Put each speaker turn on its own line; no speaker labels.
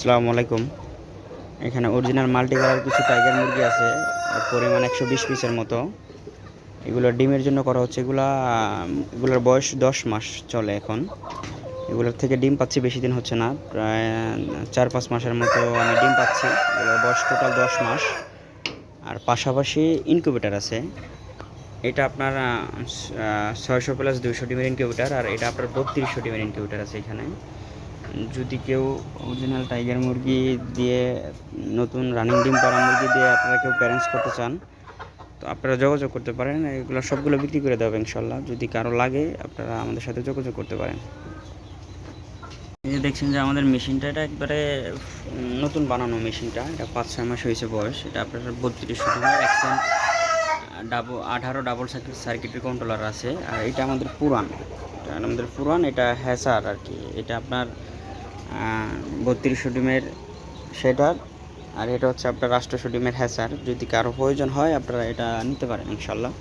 আসসালামু আলাইকুম। এখানে অরিজিনাল মাল্টি কালার কিছু টাইগার মুরগি আছে পরিমাণ একশো বিশ পিসের মতো। এগুলো ডিমের জন্য করা হচ্ছে, এগুলা, এগুলোর বয়স দশ মাস চলে এখন। এগুলোর থেকে ডিম পাচ্ছি বেশি দিন হচ্ছে না, প্রায় চার পাঁচ মাসের মতো আমি ডিম পাচ্ছি। এগুলোর বয়স টোটাল দশ মাস। আর পাশাপাশি ইনকিউবেটার আছে। এটা আপনার ছয়শো প্লাস দুইশো ডিমের ইনকিউবেটার আর এটা আপনার বত্রিশশো ডিমের ইনকিউবেটার আছে এখানে। যদি কেউ অরিজিনাল টাইগার মুরগি দিয়ে নতুন রানিং ডিম পাড়া মুরগি দিয়ে আপনারা কেউ প্যারেন্টস করতে চান, তো আপনারা যোগাযোগ করতে পারেন। এগুলো সবগুলো বিক্রি করে দেবো ইনশাল্লাহ। যদি কারও লাগে, আপনারা আমাদের সাথে যোগাযোগ করতে পারেন। এই যে দেখছেন যে আমাদের মেশিনটা, এটা একবারে নতুন বানানো মেশিনটা। এটা পাঁচ, ছয় মাস হয়েছে বয়স। এটা আপনার বত্রিশ একশন ডাবল আঠারো ডাবল সার্কিট সার্কিটের কন্ট্রোলার আছে। আর এটা আমাদের পুরান। এটা আমাদের পুরান, এটা হ্যাসার আর কি। এটা আপনার বত্রিশশো ডিমের সেটার, আর এটা হচ্ছে আপনার রাষ্ট্রশো ডিমের হ্যাসার যদি কারও প্রয়োজন হয়, আপনারা এটা নিতে পারেন, ইনশাল্লাহ।